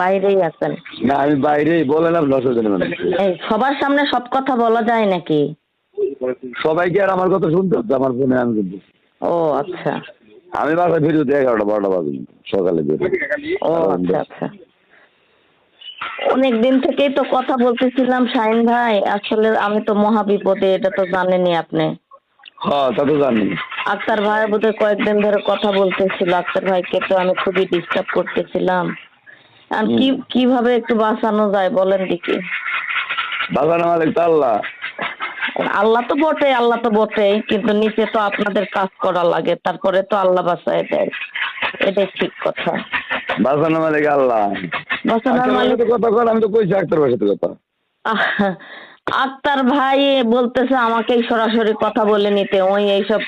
বাইরেই আছেন। না আমি বাইরেই বলেন আপনি অসুবিধা নেই এই সবার সামনে সব কথা বলা যায় নাকি? সবাইকে আর আমার কথা শুনতে হচ্ছে আমার ফোনে আমি কিন্তু। ও আচ্ছা। আমি বাসায় এগারোটা বারোটা বাজে সকালে বের ও আচ্ছা আচ্ছা। অনেক দিন থেকেই তো কথা বলতেছিলাম শাহিন ভাই। আসলে আমি তো মহা বিপদে এটা তো জানেনই আপনি। হ্যাঁ তা তো জানি। আক্তার ভাই বোধহয় কয়েকদিন ধরে কথা বলতেছিল। আক্তার ভাইকে তো আমি খুবই ডিস্টার্ব করতেছিলাম। আর কি কীভাবে একটু বাঁচানো যায় বলেন দেখি। বাজার মালিক তো আল্লাহ। আল্লাহ তো বটে আল্লাহ তো বটেই কিন্তু নিচে তো আপনাদের কাজ করা লাগে তারপরে তো আল্লাহ বাঁচায় দেয়। এটাই ঠিক কথা। বাজার মালিক আল্লাহ? বাঁচানোর আচ্ছা, মালিক তো কথা কর আমি তো কইছি আক্তার ভাইয়ের সাথে কথা। আক্তার ভাই বলতেছে আমাকেই সরাসরি কথা বলে নিতে ওই এইসব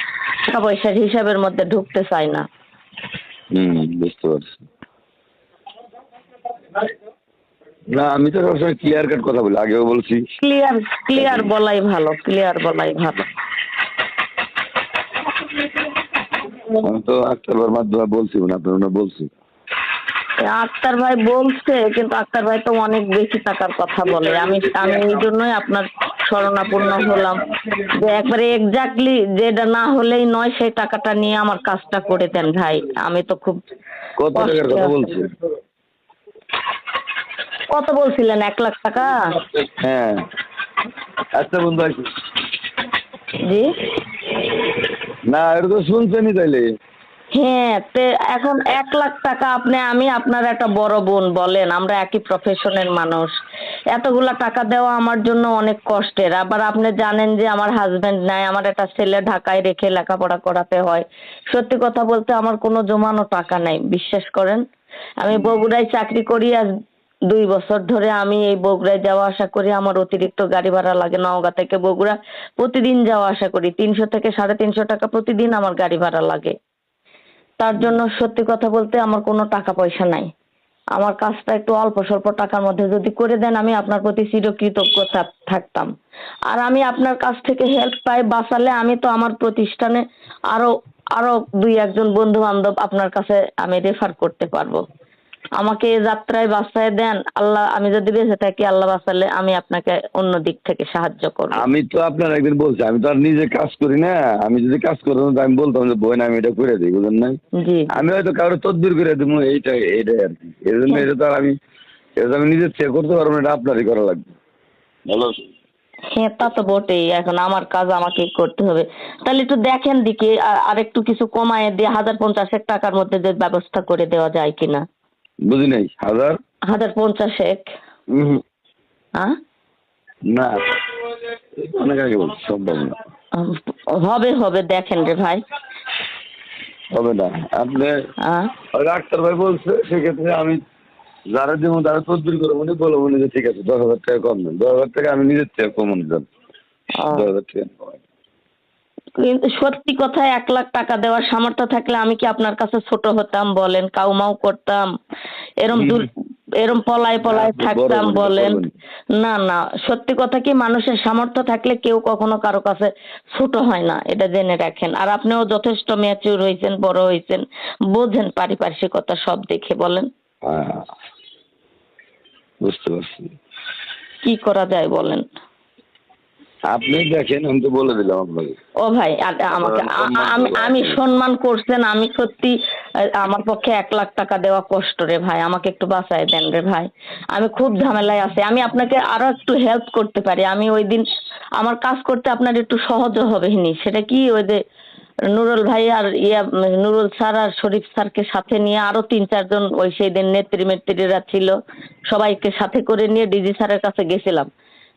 টাকা পয়সার হিসাবের মধ্যে ঢুকতে চায় না। হুম বুঝতে পারছি। না আমি তো সবসময় ক্লিয়ার কাট কথা বলি আগেও বলছি। ক্লিয়ার ক্লিয়ার বলাই ভালো ক্লিয়ার বলাই ভালো। আমি তো আক্তার ভাইয়ের মাধ্যমে বলছি না আপনার মনে বলছি। আক্তার ভাই বলছে কিন্তু আক্তার ভাই তো অনেক বেশি টাকার কথা বলে। আমি আমি এই জন্যই আপনার শরণাপন্ন হলাম। যে একবারে এক্স্যাক্টলি যেটা না হলেই নয় সেই টাকাটা নিয়ে আমার কাজটা করে দেন ভাই। আমি তো খুব কত টাকার কথা বলছি কত বলছিলেন? এক লাখ টাকা? হ্যাঁ। আচ্ছা বন্ধু আছি জি। না এটা তো শুনছেনই তাইলে। হ্যাঁ তে এখন এক লাখ টাকা আপনি আমি আপনার একটা বড় বোন বলেন আমরা একই প্রফেশনের মানুষ। এতগুলা টাকা দেওয়া আমার জন্য অনেক কষ্টের। আবার আপনি জানেন যে আমার হাজবেন্ড নাই আমার একটা ছেলে ঢাকায় রেখে লেখাপড়া করাতে হয়। সত্যি কথা বলতে আমার কোনো জমানো টাকা নাই বিশ্বাস করেন? আমি বগুড়ায় চাকরি করি আর দুই বছর ধরে আমি এই বগুড়ায় যাওয়া আসা করি। আমার অতিরিক্ত গাড়ি ভাড়া লাগে নওগাঁ থেকে বগুড়া। প্রতিদিন যাওয়া আসা করি। তিনশো থেকে সাড়ে তিনশো টাকা প্রতিদিন আমার গাড়ি ভাড়া লাগে। তার জন্য সত্যি কথা বলতে আমার কোনো টাকা পয়সা নাই। আমার কাজটা একটু অল্প স্বল্প টাকার মধ্যে যদি করে দেন, আমি আপনার প্রতি চিরকৃতজ্ঞ থাকতাম। আর আমি আপনার কাছ থেকে হেল্প পাই বাঁচালে আমি তো আমার প্রতিষ্ঠানে আরও আরও দুই একজন বন্ধু বান্ধব আপনার কাছে আমি রেফার করতে পারব। আমাকে যাত্রায় বাঁচায় দেন আল্লাহ আমি যদি বেঁচে থাকি আল্লাহ বাঁচালে আমি আপনাকে অন্য দিক থেকে সাহায্য করব। আমি তো আপনার একদিন বলছি আমি তো আর নিজে কাজ করি না। আমি যদি কাজ করতাম তো আমি বলতাম যে বই না আমি এটা করে দিই বুঝলেন না আমি হয়তো কারও তদবির করে দেবো এইটা এইটাই আর কি। এর জন্য এটা তো আর আমি এটা আমি নিজের চেয়ে করতে পারব না এটা আপনারই করা লাগবে। ভালো হ্যাঁ তা তো বটেই এখন আমার কাজ আমাকে করতে হবে। তাহলে একটু দেখেন দিকে আর- একটু কিছু কমায় দিয়ে হাজার পঞ্চাশেক টাকার মধ্যে যে ব্যবস্থা করে দেওয়া যায় কিনা। বুঝি নাই হাজার হাজার পঞ্চাশেক উহুম, হ্যাঁ না অনেক আগে বলছি সম্ভব না। হবে হবে দেখেন রে ভাই। হবে না আপনি হ্যাঁ ডাক্তার ভাই বলছে সেক্ষেত্রে আমি যারা দেবো তারা তদবির করব উনি বলব যে ঠিক আছে দশ হাজার টাকা কম দেন দশ হাজার টাকা আমি নিজের থেকে কমন দেন দশ হাজার টাকা। কিন্তু সত্যি কথা এক লাখ টাকা দেওয়ার সামর্থ্য থাকলে আমি কি আপনার কাছে ছোট হতাম বলেন কাউমাও করতাম এরম এরম পলায় পলায় থাকতাম বলেন। না না সত্যি কথা কি মানুষের সামর্থ্য থাকলে কেউ কখনো কারও কাছে ছোট হয় না এটা জেনে রাখেন। আর আপনিও যথেষ্ট ম্যাচিউর হয়েছেন বড় হয়েছেন বোঝেন পারিপার্শ্বিকতা সব দেখে বলেন। হ্যাঁ বুঝতে পারছি। কি করা যায় বলেন? আপনি দেখেন আমি তো বলে দিলাম আপনাকে। ও ভাই আমাকে আমি আমি সম্মান করছেন আমি সত্যি আমার পক্ষে এক লাখ টাকা দেওয়া কষ্ট রে ভাই আমাকে একটু বাঁচায় দেন রে ভাই। আমি খুব ঝামেলায় আছি আমি আপনাকে আরও একটু হেল্প করতে পারি আমি ওই দিন আমার কাজ করতে আপনার একটু সহজ হবে নি সেটা কি ওই যে নুরুল ভাই আর ইয়া নুরুল স্যার আর শরীফ স্যারকে সাথে নিয়ে আরও তিন চারজন ওই সেই দিন নেত্রী মেত্রীরা ছিল সবাইকে সাথে করে নিয়ে ডিজি স্যারের কাছে গেছিলাম।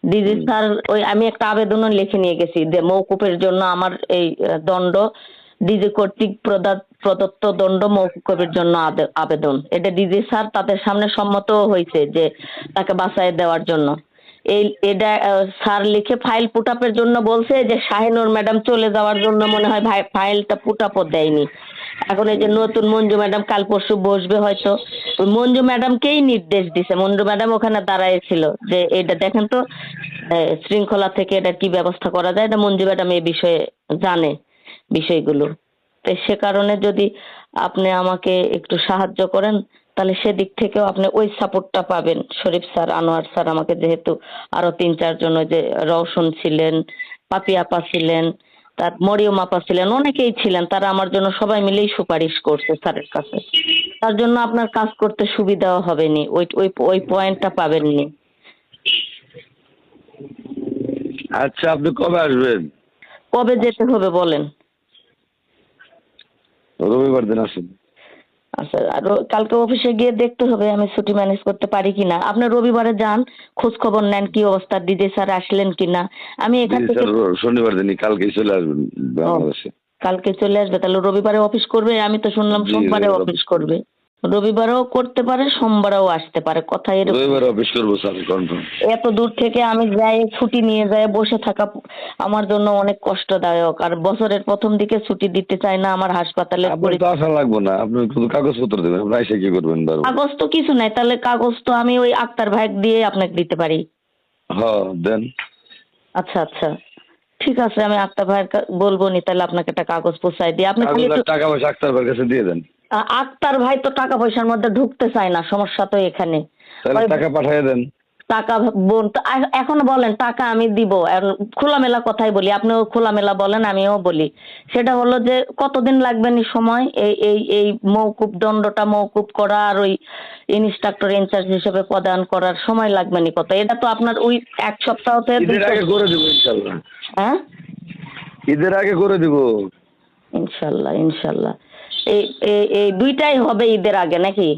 ডিজি স্যার ওই আমি একটা আবেদনও লিখে নিয়ে গেছি যে মৌকুফের জন্য আমার এই দণ্ড ডিজি কর্তৃক প্রদা- প্রদত্ত দণ্ড মৌকুফের জন্য আবে- আবেদন। এটা ডিজি স্যার তাদের সামনে সম্মত হয়েছে যে তাকে বাঁচায় দেওয়ার জন্য। এই এটা স্যার লিখে ফাইল পুটাপের জন্য বলছে যে শাহিনুর ম্যাডাম চলে যাওয়ার জন্য মনে হয় ফাইলটা পুটাপও দেয়নি। এখন এই যে নতুন মঞ্জু ম্যাডাম কাল পরশু বসবে হয়তো। মঞ্জু ম্যাডামকেই নির্দেশ দিছে। মঞ্জু ম্যাডাম ওখানে দাঁড়ায় ছিল যে এটা দেখেন তো শৃঙ্খলা থেকে এটা কি ব্যবস্থা করা যায়? এটা মঞ্জু ম্যাডাম এই বিষয়ে জানে বিষয়গুলো। তো সে কারণে যদি আপনি আমাকে একটু সাহায্য করেন, তাহলে সেদিক থেকেও আপনি ওই সাপোর্টটা পাবেন। শরীফ স্যার, আনোয়ার স্যার আমাকে যেহেতু আরও তিন চারজন ওই যে রওশন ছিলেন, পাপি আপা ছিলেন তার মরিয়ম আপা ছিলেন অনেকেই ছিলেন তারা আমার জন্য সবাই মিলেই সুপারিশ করছে স্যারের কাছে। তার জন্য আপনার কাজ করতে সুবিধাও হবে নি ওই ওই ওই পয়েন্টটা পাবেননি। আচ্ছা আপনি কবে আসবেন? কবে যেতে হবে বলেন। রবিবার দিন আসুন। আচ্ছা আর কালকে অফিসে গিয়ে দেখতে হবে আমি ছুটি ম্যানেজ করতে পারি কিনা। আপনি রবিবারে যান খোঁজ খবর নেন কি অবস্থা ডিজে স্যার আসলেন কিনা। আমি এখান থেকে শনিবার দিনই কালকে চলে আসবেন বাংলাদেশে। কালকে চলে আসবে তাহলে রবিবারে অফিস করবে আমি তো শুনলাম সোমবারে অফিস করবে। রবিবারেও করতে পারে সোমবারও আসতে পারে। কথা এরকম। রবিবার অফিস করব স্যার কনফার্ম। এত দূর থেকে আমি যাই ছুটি নিয়ে যাই বসে থাকা আমার জন্য অনেক কষ্টদায়ক। আর বছরের প্রথম দিকে ছুটি দিতে চাই না আমার হাসপাতালে আপনার তো আসা লাগবে না আপনি শুধু কাগজপত্র দেবেন আপনি এসে কি করবেন বারবার? কাগজ তো কিছু নাই তাহলে কাগজ তো আমি ওই আক্তার ভাই দিয়ে আপনাকে দিতে পারি। হ্যাঁ দেন। আচ্ছা আচ্ছা। ঠিক আছে আমি আক্তার ভাইয়ের বলব নি তাহলে আপনাকে একটা কাগজ পৌঁছাই দিই। আপনি টাকা পয়সা আক্তার ভাইয়ের কাছে দিয়ে দেন। আক্তার ভাই তো টাকা পয়সার মধ্যে ঢুকতে চায় না সমস্যা তো এখানে। তাহলে টাকা পাঠিয়ে দেন। টাকা বোন এখন বলেন টাকা আমি দিব। খোলামেলা কথাই বলি আপনিও খোলামেলা বলেন আমিও বলি। সেটা হলো যে কতদিন লাগবে নি সময়? এই এই এই মৌকুব দণ্ডটা মৌকুব করা আর ওই ইনস্ট্রাক্টর ইনচার্জ হিসেবে প্রদান করার সময় লাগবে নি কত? এটা তো আপনার ওই এক সপ্তাহ থেকে করে দিব ইনশাল্লাহ। হ্যাঁ? ঈদের আগে করে দিব। ইনশাল্লাহ ইনশাল্লাহ। এই দুইটাই হবে ঈদের আগে নাকি?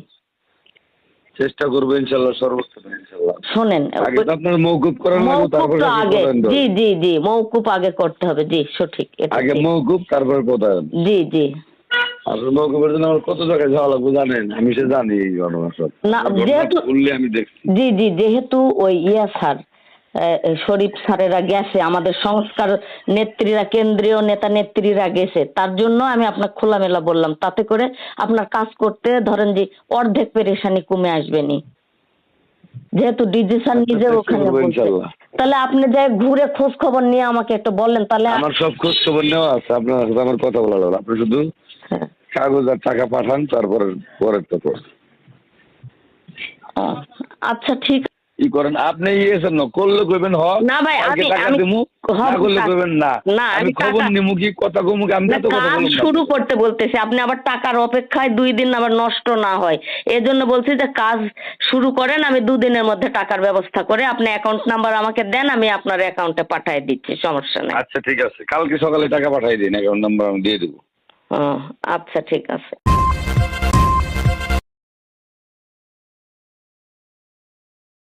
চেষ্টা করব ইনশাল্লাহ সর্বোচ্চ ইনশাল্লাহ। শোনেন আগে তো আপনার মৌকুব করার লাগবে মৌকুব আগে জি জি জি মৌকুব আগে করতে হবে। জি সঠিক আগে। মৌকুব তারপরে প্রদান জি জি। মৌকুবের জন্য আমার কত জায়গায় যাওয়া লাগবে জানেন? আমি সে জানি এই ঘটনা সব না, যেহেতু- আমি দেখছি। জি জি যেহেতু ওই ইয়া স্যার শরীফ স্যারেরা গেছে আমাদের সংস্কার নেত্রীরা কেন্দ্রীয় নেতা নেত্রীরা গেছে। তার জন্য আমি আপনার খোলামেলা বললাম তাতে করে আপনার কাজ করতে ধরেন যে অর্ধেক পেরেশানি কমে আসবেনি যেহেতু ডিজি স্যার আচ্ছা, নিজে ওখানে। তাহলে আপনি যে ঘুরে খোঁজ খবর নিয়ে আমাকে একটু বললেন তাহলে আমার সব খোঁজ খবর নেওয়া আছে আপনার সাথে আমার কথা বলা হলো। আপনি শুধু হ্যাঁ। কাগজ আর টাকা পাঠান তারপরে পরের তো আচ্ছা ঠিক ই করেন আপনি ইয়েছেন না করলে কইবেন হ না ভাই, আমি- টাকা দিমু না করলে কইবেন না। না, আমি খবর নিমু কি কথা কমু আমি তো কথা শুরু করতে বলতেছি আপনি আবার টাকার অপেক্ষায় দুই দিন আবার নষ্ট না হয়। এজন্য বলছি যে কাজ শুরু করেন আমি দুদিনের মধ্যে টাকার ব্যবস্থা করে আপনি অ্যাকাউন্ট নাম্বার আমাকে দেন আমি আপনার অ্যাকাউন্টে পাঠিয়ে দিচ্ছি সমস্যা নেই। আচ্ছা ঠিক আছে। কালকে সকালে টাকা পাঠিয়ে দিন অ্যাকাউন্ট নাম্বার আমি দিয়ে দেবো। আচ্ছা ঠিক আছে।